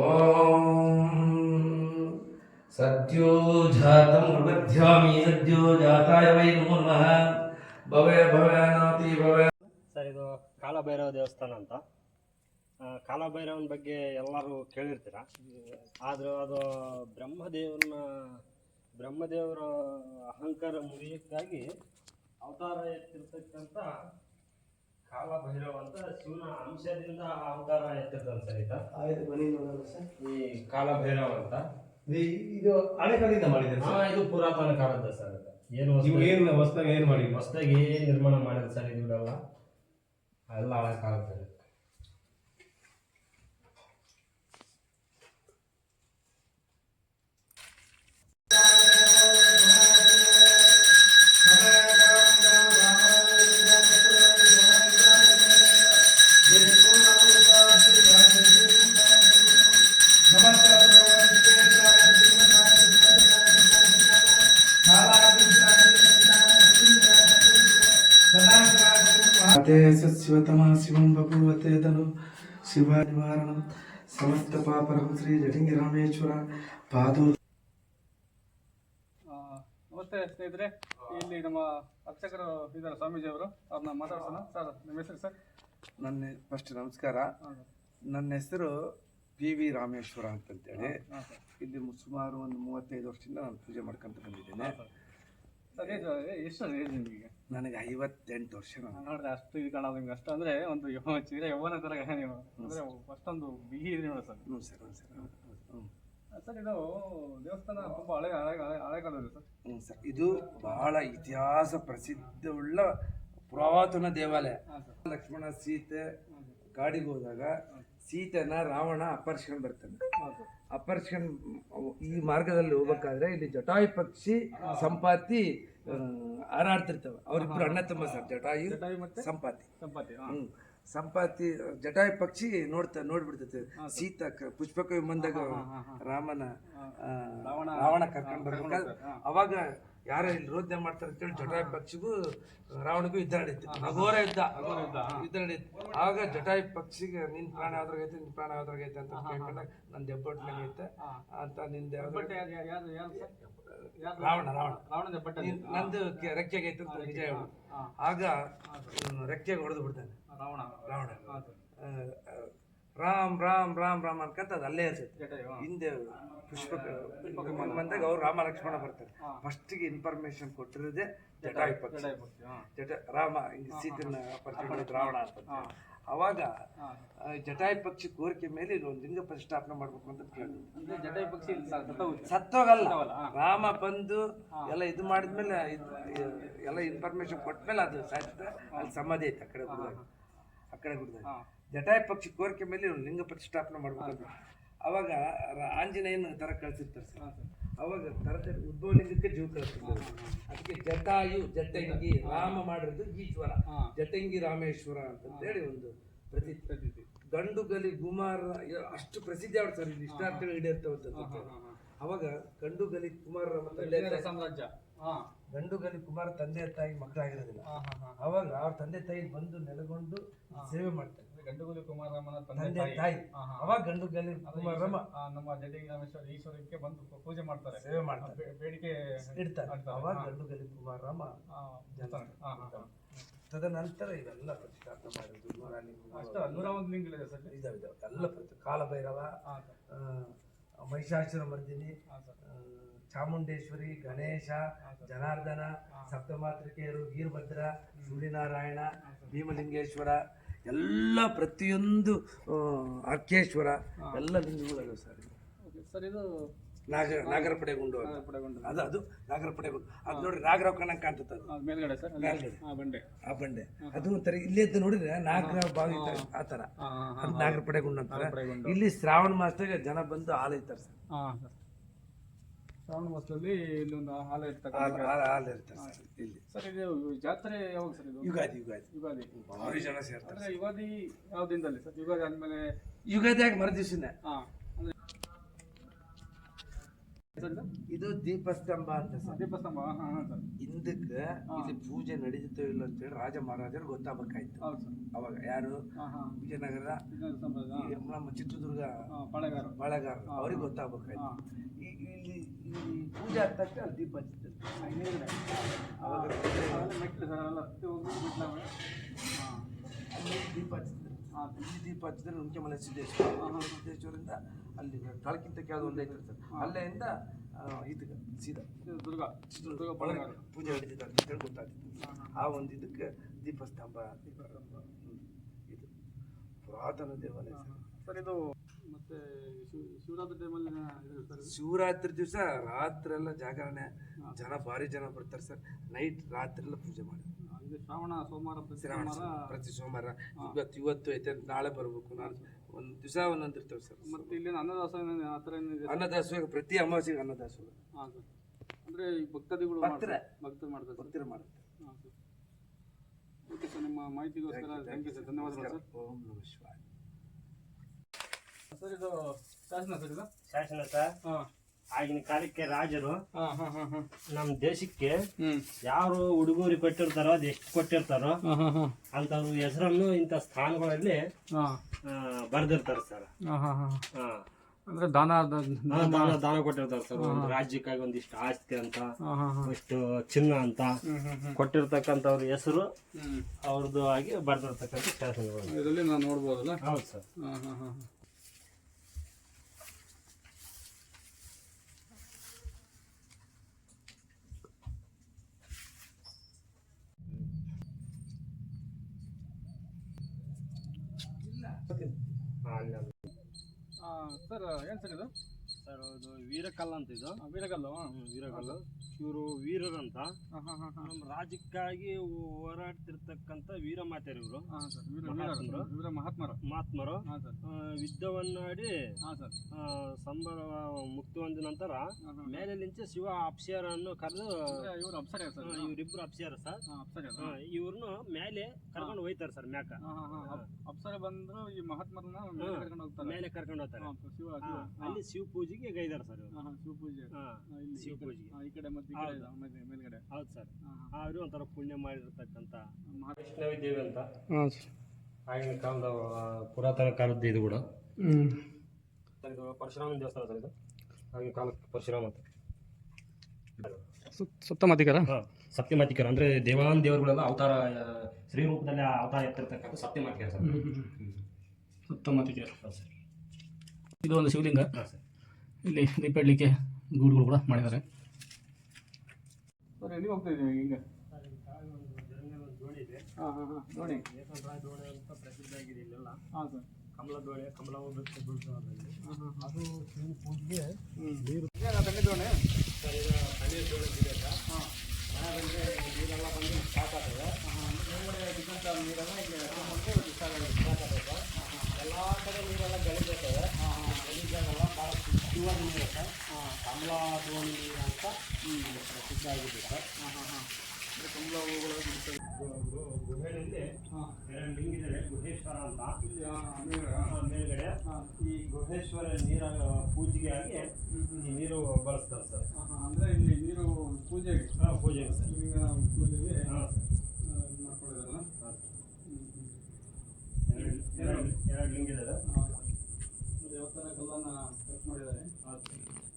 ॐ सद्यो जातं प्रबध्यामि सद्यो जाताय वै नमो नमः भवे भवनाति भवे ಸರ್ ಇದು ಕಾಲಭೈರವ ದೇವಸ್ಥಾನ ಅಂತ ಆ, ಕಾಲಭೈರವನ ಬಗ್ಗೆ ಎಲ್ಲರೂ ಕೇಳಿರ್ತೀರ ಆದರೂ ಅದು ಬ್ರಹ್ಮದೇವನ ಬ್ರಹ್ಮದೇವರ ಅಹಂಕಾರ ಮುರಿಯಕ್ಕಾಗಿ ಅವತಾರ ಎತ್ತಿರ್ತಕ್ಕಂಥ ಕಾಲಭೈರವ ಅಂತ ಶಿವನ ಅಂಶದಿಂದ ಅವತಾರ ಎತ್ತಿರ್ತಾನೆ ಸರ್ ಈತ. ಈ ಕಾಲಭೈರವ ಅಂತ ಇದು ಹಳೆ ಕಾಲದಿಂದ ಮಾಡಿದ್ದಾರೆ ಆ, ಇದು ಪುರಾತನ ಕಾಲದ ಸರ್ ಇದು ಏನು ನೀವು ಹೊಸ್ದಾಗಿ- ಏನು ಹೊಸದಾಗಿ ಏನು ಮಾಡಿ ಹೊಸದಾಗಿ ನಿರ್ಮಾಣ ಮಾಡಿದ ಸರ್ ಇದು ಇವೆಲ್ಲ ಎಲ್ಲ ಹಳೆ ಕಾಲದಲ್ಲಿ ಮಾತೆ ಸತ್ಶಿವತಮ ಶಿವಂ ಬಭುವತೆ ಧನು ಶಿವ ನಿವಾರಣಂ ಸಮಸ್ತ ಪಾಪರಂ ಶ್ರೀ ಜಟಿಂಗಿ ರಾಮೇಶ್ವರ ಪಾದೋ ನಮಸ್ತೆ ಸ್ನೇಹಿತರೆ ಇಲ್ಲಿ ನಮ್ಮ ಅರ್ಚಕರು ಇದ್ದಾರೆ ಸ್ವಾಮೀಜಿ ಅವರು. ಅವ್ರನ್ನ ಮಾತಾಡ್ಸೋಣ. ಸರ್ ನಿಮ್ಮ ಹೆಸರು ಸರ್? ನನ್ನ ಫಸ್ಟ್ ನಮಸ್ಕಾರ. ನನ್ನ ಹೆಸರು ಪಿ ವಿ ರಾಮೇಶ್ವರ ಅಂತಂತೇಳಿ. ಇಲ್ಲಿ ಸುಮಾರು ಒಂದು ಮೂವತ್ತೈದು ವರ್ಷದಿಂದ ನಾನು ಪೂಜೆ ಮಾಡ್ಕೊಂತ ಬಂದಿದ್ದೇನೆ. ಸರ್ ಏಜ್ ಎಷ್ಟು ಏಜ್ ನಿಮಗೆ? ನನಗೆ ಐವತ್ತೆಂಟು ವರ್ಷ ನೋಡಿದ್ರೆ ಅಷ್ಟು ಇದು ಕಾಣೋದು ನಿಮ್ಗೆ ಅಷ್ಟು ಅಂದರೆ ಒಂದು ಚೀರೆ ಚಿರ ಯೌವನ ಥರ ನೀವು. ಅಂದರೆ ಅಷ್ಟೊಂದು ಬಿಗಿ ಇದೆ ನೋಡಿ ಸರ್. ಹ್ಞೂ ಸರ್ ಹ್ಞೂ ಸರ್ ಹ್ಞೂ ಸರ್ ಇದು ದೇವಸ್ಥಾನ ತುಂಬ ಹಳೆ ಹಳೆ ಹಳೆ ಸರ್. ಹ್ಞೂ ಸರ್ ಇದು ಬಹಳ ಇತಿಹಾಸ ಪ್ರಸಿದ್ಧವುಳ್ಳ ಪುರಾತನ ದೇವಾಲಯ. ಲಕ್ಷ್ಮಣ ಸೀತೆ ಕಾಡಿಗೆ ಹೋದಾಗ ಸೀತೆನ ರಾವಣ ಅಪಹರಿಸ್ಕೊಂಡು ಬರ್ತಾನೆ. ಹಾಂ ಈ ಮಾರ್ಗದಲ್ಲಿ ಹೋಗ್ಬೇಕಾದ್ರೆ ಇಲ್ಲಿ ಜಟಾಯು ಪಕ್ಷಿ ಸಂಪಾತಿ ಆರಾಡ್ತಿರ್ತವೆ ಹಾರಾಡ್ತಿರ್ತವೆ. ಅವರಿಬ್ರು ಅಣ್ಣ ತಮ್ಮ ಸರ್ ಜಟಾಯು ಸಂಪಾತಿ. ಸಂಪಾತಿ ಸಂಪಾತಿ ಜಟಾಯು ಪಕ್ಷಿ ನೋಡ್ತಾ ನೋಡ್ಬಿಡ್ತೈತೆ. ಸೀತಾ ಪುಷ್ಪಕ ವಿಮಾನದಾಗ ರಾಮನ ರಾವಣ ಕರ್ಕೊಂಡು ಬರ್ಬೇಕಾದ್ರೆ ಅವಾಗ ಯಾರೋ ಇಲ್ಲಿ ರೋದ್ನೆ ಮಾಡ್ತಾರೆ ಅಂತೇಳಿ ಜಟಾಯು ಪಕ್ಷಿಗೂ ರಾವಣಗೂ ಯುದ್ಧ ನಡೀತು ಅಘೋರ ಯುದ್ಧ. ಯುದ್ಧ ನಡೀತು ಆಗ ಜಟಾಯು ಪಕ್ಷಿಗೆ ನಿನ್ ಪ್ರಾಣ ಯಾವ್ದ್ರಾಗೈತೆ ನಿನ್ ಪ್ರಾಣ ಯಾವ್ದ್ರಾಗೈತೆ ಅಂತ ಕೇಳ್ಕೊಂಡಾಗ ನನ್ ದೆಬ್ಬೊಟ್ನಾಗೈತೆ ಅಂತ ನಿಂದ ರಾವಣ ರಾವಣ. ರಾವಣ ರಾವಣದ ನಂದು ರೆಕ್ಕೆಗೆ ಐತೆ ಅಂತ ಹೇಳು ಆಗ ರೆಕ್ಕೆಗೆ ಹೊಡೆದು ಬಿಡ್ತಾನೆ. ರಾವಣ. ರಾವಣ. ರಾಮ್ ರಾಮ್ ರಾಮ್ ರಾಮ್ ಅನ್ಕಂತ ಅದು ಅಲ್ಲೇ ಇರ್ತೈತೆ ಹಿಂದೆ ಪುಷ್ಪ ಬಂದಾಗ ಅವ್ರು ರಾಮ ಲಕ್ಷ್ಮಣ ಬರ್ತಾರೆ. ಫಸ್ಟಿಗೆ ಇನ್ಫಾರ್ಮೇಶನ್ ಕೊಟ್ಟಿರೋದೇ ಜಟಾಯು ಪಕ್ಷ ಜಟಾಯು ಜಟ ರಾಮ ಈ ಸೀತನ ಪರಿಚಯ ರಾವಣ ಅಂತ. ಅವಾಗ ಜಟಾಯಿ ಪಕ್ಷಿ ಕೋರಿಕೆ ಮೇಲೆ ಇದೊಂದು ಒಂದು ಲಿಂಗ ಪ್ರತಿಷ್ಠಾಪನೆ ಮಾಡ್ಬೇಕು ಅಂತ ಜಟಾಯು ಪಕ್ಷಿ ಸತ್ತೋಗಲ್ಲ. ರಾಮ ಬಂದು ಎಲ್ಲ ಇದು ಮಾಡಿದ್ಮೇಲೆ ಎಲ್ಲ ಇನ್ಫಾರ್ಮೇಶನ್ ಕೊಟ್ಮೇಲೆ ಅದು ಸಾಧ್ಯ ಅಲ್ಲಿ ಸಮಾಧಿ ಐತೆ ಆ ಕಡೆ ಆ ಕಡೆ ಬಿಡ್ತಾರೆ ಜಟಾಯ ಪಕ್ಷಿ ಕೋರಿಕೆ ಮೇಲೆ ಇವ್ರು ಲಿಂಗ ಪ್ರತಿಷ್ಠಾಪನೆ ಮಾಡ್ಬೇಕಂತ. ಅವಾಗ ಆಂಜನೇಯನ ತರ ಕಳಿಸಿರ್ತಾರೆ ಸರ್. ಅವಾಗ ತರದ ಉದ್ಭವ ಲಿಂಗಕ್ಕೆ ಜೀವ ಕಳಿಸ್ತಾರೆ. ಅದಕ್ಕೆ ಜಟಾಯು ಜಟಂಗಿ ರಾಮ ಮಾಡಿರೋದು ಈಶ್ವರ. ಜಟಂಗಿ ರಾಮೇಶ್ವರ ಅಂತ ಹೇಳಿ ಒಂದು ಪ್ರತಿ ಗಂಡುಗಲಿ ಕುಮಾರ ಗಲಿ ಗುಮಾರ ಇ- ಅಷ್ಟು ಪ್ರಸಿದ್ಧಿ ಆಡ್ತಾರೆ ಇಲ್ಲಿ? ಇಷ್ಟಾರ್ಥಗಳು ಈಡೇರ್ತವಂತ ಅವಾಗ ಗಂಡುಗಲಿ ಕುಮಾರ ಸಾಮ್ರಾಜ್ಯ. ಗಂಡು ಗಲಿ ಕುಮಾರ ತಂದೆ ತಾಯಿ ಮಕ್ಕಳಾಗಿರೋದಿಲ್ಲ ಅವಾಗ ಅವ್ರ ತಂದೆ ತಾಯಿ ಬಂದು ನೆಲೆಗೊಂಡು ಸೇವೆ ಮಾಡ್ತಾರೆ ಗಂಡುಗುಲಿ ಕುಮಾರಮ್ಮನ ತಂದೆ ತಂದೆ ತಾಯಿ. ಅವಾಗ ಗಂಡು ಗಲಿ ಕುಮಾರಮ್ಮ ಆ, ನಮ್ಮ ಜಟಗಿ ರಾಮೇಶ್ವರ ಈಶ್ವರಕ್ಕೆ ಬಂದು ಪೂಜೆ ಮಾಡ್ತಾರೆ ಸೇವೆ ಮಾಡ್ತಾರೆ ಬೇಡಿಕೆ ಇಡ್ತಾರೆ. ಅವಾಗ ಹಾ. ಗಂಡು ಗಲಿ ಕುಮಾರಮ್ಮ ಆ, ಬರ್ತಾರೆ. ಹಾ, ಹಾ, ಹಾ. ತದನಂತರ ಇವೆಲ್ಲ ಪ್ರತಿಷ್ಠಾಪನೆ ಮಾಡಿದ್ರು ನೂರ ಒಂದು ಲಿಂಗಗಳಿದೆ ಸರ್? ಇದಾವೆ ಇದಾವೆ. ಎಲ್ಲ ಪ್ರತಿ ಕಾಲಭೈರವ ಮಹಿಷಾಸುರ ಮರ್ದಿನಿ ಚಾಮುಂಡೇಶ್ವರಿ ಗಣೇಶ ಜನಾರ್ದನ ಸಪ್ತಮಾತೃಕೆಯರು ವೀರಭದ್ರ ಸೂರ್ಯನಾರಾಯಣ ಭೀಮಲಿಂಗೇಶ್ವರ ಎಲ್ಲ ಪ್ರತಿಯೊಂದು ಅರ್ಕೇಶ್ವರ ಎಲ್ಲ ಲಿಂಗಗಳು ಸರ್. ಸರ್ ಇದು ನಾಗರ ನಾಗರಪಡೆಗುಂಡು ಅದು ಅದು ನಾಗರಪಡೆಗುಂಡು ಅದು ನೋಡಿ ನಾಗರಾವ್ ಕಣಕ್ ಕಾಣ್ತದೆ ಮೇಲ್ಗಡೆ ಸರ್ ಆ. ಬಂಡೆ. ಆ ಬಂಡೆ. ಅದು ಒಂಥರ ಇಲ್ಲಿದ್ದು ನೋಡಿದ್ರೆ ನಾಗರ ಬಾವಿ ತರ ಆ ಥರ ಹಾ ಅದು ನಾಗರಪಡೆಗುಂಡು ಅಂತಾರೆ. ಇಲ್ಲಿ ಶ್ರಾವಣ ಮಾಸದಾಗ ಜನ ಬಂದು ಹಾಲು ಐತಾರೆ ಸರ್. ಶ್ರಾವಣ ಮಾಸದಲ್ಲಿ ಇಲ್ಲೊಂದು ಹಾಲು ಇರ್ತಕ್ಕಂಥ ಹಾಲು- ಇರ್ತಾರೆ ಸರ್ ಇಲ್ಲಿ. ಸರ್ ಇದು ಜಾತ್ರೆ ಯಾವಾಗ ಸರ್ ಇದು? ಯುಗಾದಿ ಯುಗಾದಿ. ಯುಗಾದಿ. ಭಾರಿ ಜನ ಸೇರ್ತಾರೆ ಅಂದ್ರೆ ಯುಗಾದಿ ಯಾವ ದಿನದಲ್ಲಿ ಸರ್? ಯುಗಾದಿ ಆದ್ಮೇಲೆ ಯುಗಾದಿಯಾಗ ಮರು ದಿವಸನೇ ಹಾ. ಇದು ದೀಪಸ್ತಂಭ ಅಂತ ಸರ್. ದೀಪಸ್ತಂಭ ಹಾ ಹಾಂ ಸರ್. ಹಿಂದಕ್ಕೆ ಇಲ್ಲಿ ಪೂಜೆ ನಡೀತೋ ಇಲ್ಲ ಅಂತೇಳಿ ರಾಜ ಮಹಾರಾಜರು ಗೊತ್ತಾಗಬೇಕಾಯ್ತು. ಅವಾಗ ಯಾರು? ವಿಜಯನಗರ ನಮ್ಮ ಚಿತ್ರದುರ್ಗ ಬಳಗಾರ ಪಾಳೆಗಾರ. ಅವ್ರಿಗೆ ಗೊತ್ತಾಗಬೇಕಾಯ್ತು. ಇಲ್ಲಿ ಆದ ತಕ್ಷಣ ಅಲ್ಲಿ ದೀಪ ಹಚ್ತಿದ್ರು ಹಿಂದ್ಗಡೆ ಅವಾಗ ಮೆಟ್ಲು ಅವೆಲ್ಲ ಹತ್ತಿ ಹೋಗಿ ಮೆಟ್ಲು ಅವೆ. ಹಾಂ ಅಲ್ಲಿ ದೀಪ ಹಚ್ತಿದ್ರು ಹಾಂ ಇಲ್ಲಿ ದೀಪ ಹಚ್ಚಿದ್ರೆ ನುಂಕೆಮಲೆ ಸಿದ್ದೇಶ್ವರ ಸಿದ್ದೇಶ್ವರಿಂದ ಅಲ್ಲಿ ಕಳಕಿಂತ ಕೆಳಗೆ ಒಂದು ಐತೆ ಸರ್ ಅಲ್ಲಿಂದ ಇದು ಸೀದಾ ದುರ್ಗ ದುರ್ಗ ಪಾಳೆಗಾರ ಪೂಜೆ ಗೊತ್ತಾಗ್ತಿತ್ತು ಆ ಒಂದು ಇದಕ್ಕೆ ದೀಪಸ್ತಂಭ ದೀಪ ಇದು ಪುರಾತನ ದೇವಾಲಯ ಸರ್. ಇದು ಶಿವರಾತ್ರಿ ದಿವಸ ರಾತ್ರೆಲ್ಲ ಜಾಗರಣೆ. ಜನ ಭಾರಿ ಜನ ಬರ್ತಾರೆ ಸರ್. ನೈಟ್ ರಾತ್ರಿ ಎಲ್ಲ ಪೂಜೆ ಮಾಡಿ. ಶ್ರಾವಣ ಸೋಮವಾರ ಶ್ರಾವಣ ಪ್ರತಿ ಸೋಮವಾರ. ಇವತ್ತು ಇವತ್ತು ಐತೆ ನಾಳೆ ಬರಬೇಕು. ನಾನು ಒಂದು ದಿವಸ ಒಂದೊಂದು ಇರ್ತವೆ ಸರ್. ಮತ್ತೆ ಇಲ್ಲಿ ಅನ್ನದಾಸ ಏನೇನು ಆ ಥರ ಏನಿದೆ ಅನ್ನದಾಸೋಹ ಪ್ರತಿ ಅಮಾವಾಸ್ಯೆಗೆ ಅನ್ನದಾಸೋಹ ಹಾಂ ಸರ್. ಅಂದರೆ ಈ ಭಕ್ತಾದಿಗಳು ಭಕ್ತರ. ಮಾಡ್ತಾರೆ. ಭಕ್ತರು ಮಾಡ್ತಾರೆ. ಭಕ್ತಿರ ಹಾಂ ಸರ್. ಓಕೆ ಸರ್ ನಿಮ್ಮ ಮಾಹಿತಿಗೋಸ್ಕರ ಥ್ಯಾಂಕ್ ಯು ಸರ್ ಧನ್ಯವಾದಗಳು ಸರ್. ಓಂ ನಮಃ ಶಿವಾಯ. ಸರ್ ಇದು ಶಾಸನ ಸರ್ ಇದು? ಶಾಸನ ಸರ್. ಹಾಂ. ಆಗಿನ ಕಾಲಕ್ಕೆ ರಾಜರು ನಮ್ ಹಾಂ ಹಾಂ ಹಾಂ. ನಮ್ಮ ದೇಶಕ್ಕೆ ಯಾರು ಉಡುಗೊರೆ ಕೊಟ್ಟಿರ್ತಾರೋ ಅದು ಎಷ್ಟು ಕೊಟ್ಟಿರ್ತಾರೋ ಹಾಂ ಹಾಂ ಹಾಂ. ಅಂಥವ್ರ ಹೆಸರನ್ನು ಇಂಥ ಸ್ಥಾನಗಳಲ್ಲಿ ಬರ್ದಿರ್ತಾರೆ ಬರೆದಿರ್ತಾರೆ ಸರ್. ಅಂದ್ರೆ ಹಾಂ ಹಾಂ. ಹಾ. ಅಂದರೆ ದಾನ ದಾನ ದಾನ ಕೊಟ್ಟಿರ್ತಾರೆ ಸರ್. ಒಂದು ರಾಜ್ಯಕ್ಕಾಗಿ ಒಂದಿಷ್ಟು ಆಸ್ತಿ ಅಂತ ಹಾಂ ಹಾಂ ಹಾಂ. ಇಷ್ಟು ಚಿನ್ನ ಅಂತ ಕೊಟ್ಟಿರ್ತಕ್ಕಂಥವ್ರ ಹೆಸರು ಅವ್ರದ್ದು ಆಗಿ ಬರ್ದಿರ್ತಕ್ಕಂಥ ಶಾಸನಗಳು. ಇದರಲ್ಲಿ ನಾವು ನೋಡ್ಬೋದಲ್ಲ? ಹೌದು ಸರ್ ಹಾಂ ಹಾಂ ಹಾಂ ಹಾ, ಅಲ್ಲಿ ಅಲ್ಲಿ. ಸರ್ ಏನು ಸರ್ ಇದು? ಸರ್ ಇದು ವೀರಕಲ್ ಅಂತ ಇದು. ವೀರಗಲ್ಲು ಹಾಂ. ವೀರಕಲ್ಲು. ಇವರು ವೀರರಂತ ನಮ್ಮ ರಾಜ್ಯಕ್ಕಾಗಿ ಹೋರಾಡ್ತಿರ್ತಕ್ಕಂಥ ವೀರ ಮಾತೆಯರು ಇವರು ವೀರ ಮಹಾತ್ಮರು. ಮಹಾತ್ಮರು. ಯುದ್ಧವನ್ನಾಡಿ ಸಂಬರ ಮುಕ್ತಿ ಹೊಂದಿದ ನಂತರ ಹಾಂ ಹಾಂ ಮೇಲೆ ನಿಂಚ ಶಿವ ಅಪ್ಸರನ್ನು ಕರೆದು ಇವರು ಅಪ್ಸರ ಸರ್ ಇವರಿಬ್ರು ಅಪ್ಸರ ಸರ್. ಇವ್ರನ್ನು ಮೇಲೆ ಕರ್ಕೊಂಡು ಹೋಯ್ತಾರೆ ಸರ್ ಮ್ಯಾಕ. ಅಪ್ಸರೆ ಬಂದ್ರು ಈ ಮಹಾತ್ಮರನ್ನ ಮೇಲೆ ಕರ್ಕೊಂಡು ಹೋಗ್ತಾರೆ. ಮೇಲೆ ಕರ್ಕೊಂಡು ಹೋಗ್ತಾರೆ. ಹಾಂ ಶಿವ ಪೂಜೆ ಅಲ್ಲಿ ಪೂಜೆಗೆ ಗೈದಾರೆ ಸರ್ ಇವರು. ಹಾಂ. ಹಾಂ ಇಲ್ಲಿ ಶಿವ ಈ ಕಡೆ- ಹಾಂ, ಈ ಕಡೆ ಮತ್ತೆ ಈ ಕಡೆ ಮೇಲ್ಗಡೆ. ಹೌದು ಸರ್. ಅವರು ಒಂಥರ ಪುಣ್ಯ ಮಾಡಿರ್ತಕ್ಕಂಥ ಮಹಾ ವೈಷ್ಣವಿ ದೇವಿ ಅಂತ. ಹಾಂ ಸರ್. ಆಗಿನ ಕಾಲದ ಆ, ಪುರಾತನ ಕಾಲದ ಇದು ಕೂಡ. ಹ್ಞೂ ಸರ್, ಇದು ಪರಶುರಾಮ ದೇವಸ್ಥಾನ ಸರ್ ಇದು. ಆಗಿನ ಕಾಲಕ್ಕೆ ಪರಶುರಾಮ ಅಂತ. ಸಪ್ತಮಾತಿಕರ? ಹಾಂ. ಸಪ್ತಮಾತಿಕರು ಅಂದರೆ ದೇವಾನ್ ದೇವರುಗಳೆಲ್ಲ ಅವತಾರ ಆ, ಶ್ರೀ ರೂಪದಲ್ಲಿ ಅವತಾರ ಎತ್ತಿರ್ತಕ್ಕಂಥ ಸತ್ಯಮತಿಕರ ಸರ್. ಸಪ್ತಮಾತಿಕರ. ಇದು ಒಂದು ಶಿವಲಿಂಗ? ಹಾಂ ಸರ್. ಇಲ್ಲಿ ದೀಪ ಇಡಲಿಕ್ಕೆ ಗೂಡುಗಳು ಕೂಡ ಮಾಡಿದ್ದಾರೆ. ಸರ್ ಎಲ್ಲಿ ಹೋಗ್ತಾ ಇದ್ದೀವಿ ಈಗ? ದೋಣಿ ಇದೆ ಹಾಂ ಹಾಂ ಹಾಂ ನೋಡಿ ಏಕಂಡ್ರಾಯ ದೋಣಿ. ಅಂತ ಪ್ರಸಿದ್ಧ ಆಗಿದೆ ಇಲ್ಲೆಲ್ಲ ಹಾಂ ಸರ್. ಕಮಲ ದೋಣಿ ಕಮಲ ಹಾಂ. ಹಾಂ. ಅದು ಪೂಜೆಗೆ ನೀರು ತಣ್ಣಿ ದೋಣಿ ಸರ್ ಈಗ ತಣ್ಣೀರು ದೋಣಿ ಇದೆ ಸರ್ ಹಾಂ ನೀರೆಲ್ಲ ಬಂದು ಸ್ಟಾಕ್ ಆಗ್ತದೆ ಬಿದ್ದಂಥ ನೀರೆಲ್ಲ ಇಲ್ಲಿ ಹಾಕೊಂಡು ಸಾಕಾಗುತ್ತೆ. ಎಲ್ಲ ಕಡೆ ನೀರೆಲ್ಲ ಗಲೀಜಾಗ್ತವೆ ಗಲೀಜಾಗಲ್ಲ ಭಾಳ ಶುದ್ಧವಾದ ನೀರು ಸರ್ ಕಮಲ ದೋಣಿ ಅಂತ ಪ್ರಸಿದ್ಧ ಆಗಿದೆ ಸರ್ ಹಾಂ ಹಾಂ ಹಾಂ ಅಂದರೆ ಕಮಲ ಹೂಗಳು ಬಿಡ್ತವೆ. ಗುಹೆಯಲ್ಲಿ ಹಾಂ. ಎರಡು ಲಿಂಗಿದ್ದಾರೆ ಗುಹೇಶ್ವರ ಅಂತ. ಮೇಲ್ಗಡೆ ಈ ಗುಹೇಶ್ವರ ನೀರ ಪೂಜೆಗೆ ಆಗಿ ಈ ನೀರು ಬಳಸ್ತಾರೆ ಸರ್ ಹಾಂ ಹಾಂ ಅಂದರೆ ಇಲ್ಲಿ ನೀರು ಪೂಜೆಗೆ ಹಾಂ ಪೂಜೆಗೆ ಸರ್ ಶಿವಲಿಂಗ ಪೂಜೆಗೆ ಹಾಂ ಆ, ಇದು ಮಾಡ್ಕೊಂಡಿದ್ದಾರಲ್ಲ ಹಾಂ ಹ್ಞೂ ಹ್ಞೂ ಎರಡು ಎರಡು ಎರಡು ಲಿಂಗಿದ್ದಾರೆ ದೇವಸ್ಥಾನ ಕಲ್ಲನ್ನ ಕಟ್ ಮಾಡಿದ್ದಾರೆ ಹಾಂ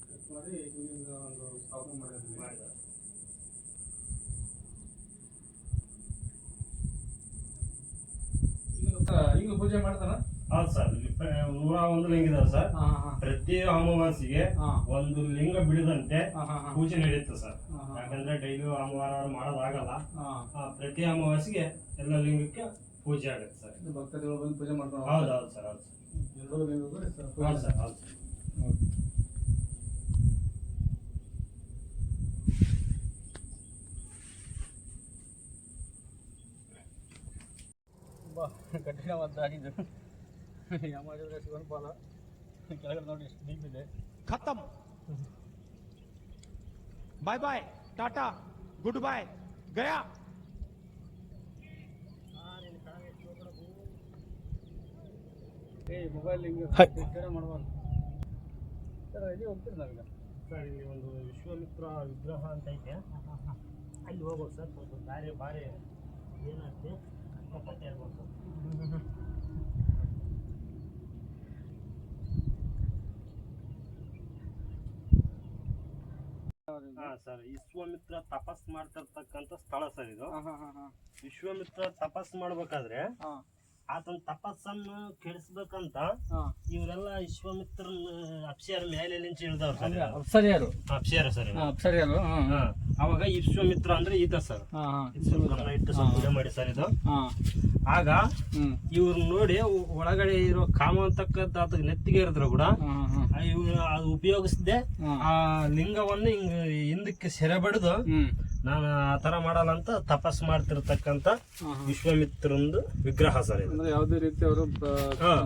ಕಟ್ ಮಾಡಿ ಶಿವಲಿಂಗ ಒಂದು ಸ್ಥಾಪನೆ ಮಾಡಿದ್ದಾರೆ ಮಾಡಿದ್ದಾರೆ ಈಗ ಈಗ ಪೂಜೆ ಮಾಡ್ತಾರ? ಹೌದು ಸರ್ ನೂರ ಒಂದು ಲಿಂಗ ಇದಾವೆ ಸರ್. ಹಾಂ ಹಾಂ. ಪ್ರತಿ ಅಮಾವಾಸ್ಯೆಗೆ ಹಾಂ. ಒಂದು ಲಿಂಗ ಬಿಡದಂತೆ ಪೂಜೆ ನಡೆಯುತ್ತೆ ಸರ್. ಯಾಕಂದ್ರೆ ಡೈಲಿ ಅಮಾವಾರ ಮಾಡೋದಾಗಲ್ಲ ಪ್ರತಿ ಅಮಾವಾಸ್ಯೆಗೆ ಎಲ್ಲ ಲಿಂಗಕ್ಕೆ ಪೂಜೆ ಆಗುತ್ತೆ ಸರ್. ಇದು ಭಕ್ತಾದಿಗಳು ಬಂದು ಪೂಜೆ ಮಾಡ್ತಾರೆ ಹೌದು ಹೌದು ಸರ್ ಹೌದು ಸರ್. ಲಿಂಗಗಳು ಹೌದು ಸರ್ ಹೌದು ಸರ್. ಸ್ವಲ್ಪ ಕಠಿಣವಾದಾಗಿದೆ ಯಾಮಾಜೋದ್ರೆ ಶಿವನ್ ಕೆಳಗಡೆ ನೋಡಿ ಎಷ್ಟು ಡೀಪ್ ಇದೆ. ಖತಮ್. ಬಾಯ್ ಬಾಯ್ ಟಾಟಾ ಗುಡ್ ಬಾಯ್ ಗಯಾ ಮೊಬೈಲ್ ಹಿಂಗೆ ಮಾಡುವಾಗ. ಸರ್ ಎಲ್ಲಿ ಹೋಗ್ತೀರಿ ಸರ್ ಇಲ್ಲಿ ಒಂದು ವಿಶ್ವಮಿತ್ರ ವಿಗ್ರಹ ಅಂತ ಐತೆ. ಅಲ್ಲಿ ಹೋಗೋದು ಸರ್ ಬಾರಿ ಬಾರಿ ಭಾರಿ ಹಾ ಸರ್ ವಿಶ್ವಾಮಿತ್ರ ತಪಸ್ ಮಾಡ್ತಿರ್ತಕ್ಕಂಥ ಸ್ಥಳ ಸರ್ ಇದು. ವಿಶ್ವಮಿತ್ರ ತಪಸ್ ಮಾಡ್ಬೇಕಾದ್ರೆ ಆತನ ತಪಸ್ಸನ್ನು ಕೆಡಿಸ್ಬೇಕಂತ ಇವರೆಲ್ಲ ವಿಶ್ವಾಮಿತ್ರನ ಅಪ್ಸಿಯರ ಮೇಲೆ ನಿಂತು ಇಳ್ದವ್ರು ಸರ್. ಅಪ್ಸರಿಯರು. ಸರ್. ಅಪ್ಸರಿಯರು. ಅವಾಗ ವಿಶ್ವಾಮಿತ್ರ ಅಂದ್ರೆ ಈತ ಸರ್. ಇಟ್ಟು ಸ್ವಲ್ಪ ಪೂಜೆ ಮಾಡಿ ಸರ್ ಇದು. ಆಗ ಇವ್ರು ನೋಡಿ ಒಳಗಡೆ ಇರೋ ಕಾಮ ಅಂತಕ್ಕಂಥ ಆತ ನೆತ್ತಿಗೆ ಇರಿದ್ರು ಕೂಡ ಅದು ಉಪಯೋಗಿಸ್ದೆ ಆ ಲಿಂಗವನ್ನು ಹಿಂಗ ಹಿಂದಕ್ಕೆ ಸೆರೆ ಬಡಿದು ನಾನು ಆ ತರ ಮಾಡಲ್ಲ ಅಂತ ತಪಸ್ ಮಾಡ್ತಿರ್ತಕ್ಕಂತ ವಿಶ್ವಾಮಿತ್ರಂದು ವಿಗ್ರಹ ಸರ್ ಅಂದ್ರೆ ಯಾವುದೇ ರೀತಿ ಅವರು.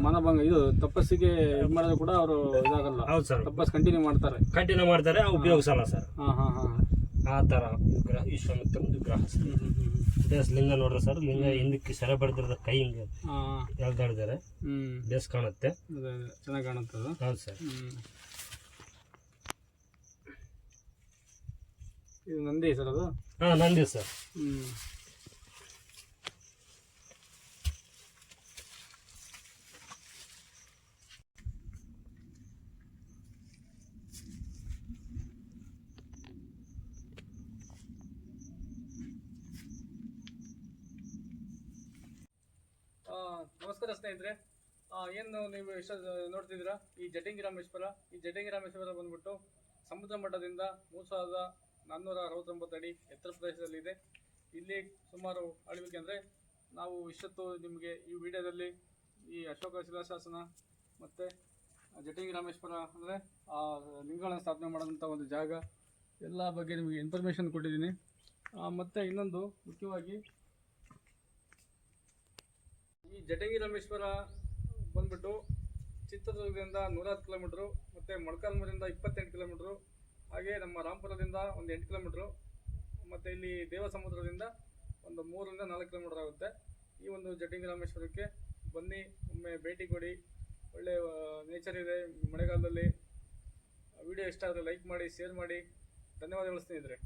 ಮನಭಂಗ ಇದು ತಪಸ್ಸಿಗೆ ಮಾಡಿದ್ರು ಕೂಡ ಅವರು ಇದಾಗಲ್ಲ. ಹೌದು ಸರ್. ತಪಸ್ ಕಂಟಿನ್ಯೂ ಮಾಡ್ತಾರೆ. ಕಂಟಿನ್ಯೂ ಮಾಡ್ತಾರೆ ಉಪಯೋಗಿಸಲ್ಲ ಸರ್. ಹಾ ಹಾ ಹಾಂ. ಆ ಥರ ವಿಗ್ರಹ ವಿಶ್ವಾಮಿತ್ರನ ವಿಗ್ರಹ ಬೇಸ್ ಲಿಂಗ ನೋಡ್ರಿ ಸರ್ ಲಿಂಗ ಹಿಂದಕ್ಕೆ ಸೆರೆ ಬಡ್ದಿರೋದ ಕೈ ಹಿಂಗೆ ಹ್ಞೂ ಬೇಸ್ ಕಾಣುತ್ತೆ. ಚೆನ್ನಾಗಿ ಕಾಣುತ್ತೆ ಅದು. ಹೌದು ಸರ್. ಇದು ನಂದಿ ಸರ್ ಅದು? ಹಾ ನಂದಿ ಸರ್. ಹ್ಞೂ ಆ, ನಮಸ್ಕಾರ ಸ್ನೇಹಿತರೆ ಏನು ನೀವು ಇಷ್ಟ, ನೋಡ್ತಿದ್ದೀರಾ? ಈ ಜಟಂಗಿ ರಾಮೇಶ್ವರ ಈ ಜಟಂಗಿ ರಾಮೇಶ್ವರ ಬಂದ್ಬಿಟ್ಟು ಸಮುದ್ರ ಮಟ್ಟದಿಂದ ಮೂರು ಸಾವಿರದ ನಾನ್ನೂರ ಅರವತ್ತೊಂಬತ್ತು ಅಡಿ ಎತ್ತರ ಪ್ರದೇಶದಲ್ಲಿದೆ ಇಲ್ಲಿ ಸುಮಾರು ಅಳಿವಿಕೆ ಅಂದರೆ ನಾವು ಇಷ್ಟೊತ್ತು ನಿಮಗೆ ಈ ವಿಡಿಯೋದಲ್ಲಿ ಈ ಅಶೋಕ ಶಿಲಾಶಾಸನ ಮತ್ತು ಜಟಂಗಿ ರಾಮೇಶ್ವರ ಅಂದರೆ, ಆ ಲಿಂಗಗಳನ್ನು ಸ್ಥಾಪನೆ ಮಾಡೋದಂಥ ಒಂದು ಜಾಗ, ಎಲ್ಲ ಬಗ್ಗೆ ನಿಮಗೆ ಇನ್ಫಾರ್ಮೇಷನ್ ಕೊಟ್ಟಿದ್ದೀನಿ. ಮತ್ತು ಇನ್ನೊಂದು ಮುಖ್ಯವಾಗಿ ಈ ಜಟಗಿ ರಾಮೇಶ್ವರ ಬಂದ್ಬಿಟ್ಟು ಚಿತ್ರದುರ್ಗದಿಂದ ನೂರ ಹತ್ತು ಕಿಲೋಮೀಟ್ರು ಮತ್ತು ಮೊಳಕಾಲ್ಮೂರಿಂದ ಇಪ್ಪತ್ತೆಂಟು ಕಿಲೋಮೀಟ್ರು, ಹಾಗೆ ನಮ್ಮ ರಾಮಪುರದಿಂದ ಒಂದು ಎಂಟು ಕಿಲೋಮೀಟ್ರು, ಮತ್ತು ಇಲ್ಲಿ ದೇವಸಮುದ್ರದಿಂದ ಒಂದು ಮೂರರಿಂದ ನಾಲ್ಕು ಕಿಲೋಮೀಟ್ರ್ ಆಗುತ್ತೆ. ಈ ಒಂದು ಜಟಗಿ ರಾಮೇಶ್ವರಕ್ಕೆ ಬನ್ನಿ, ಒಮ್ಮೆ ಭೇಟಿ ಕೊಡಿ. ಒಳ್ಳೆ ನೇಚರ್ ಇದೆ. ಮಳೆಗಾಲದಲ್ಲಿ ವಿಡಿಯೋ ಇಷ್ಟ ಆದರೆ ಲೈಕ್ ಮಾಡಿ ಶೇರ್ ಮಾಡಿ. ಧನ್ಯವಾದಗಳು ಸ್ನೇಹಿತರೆ.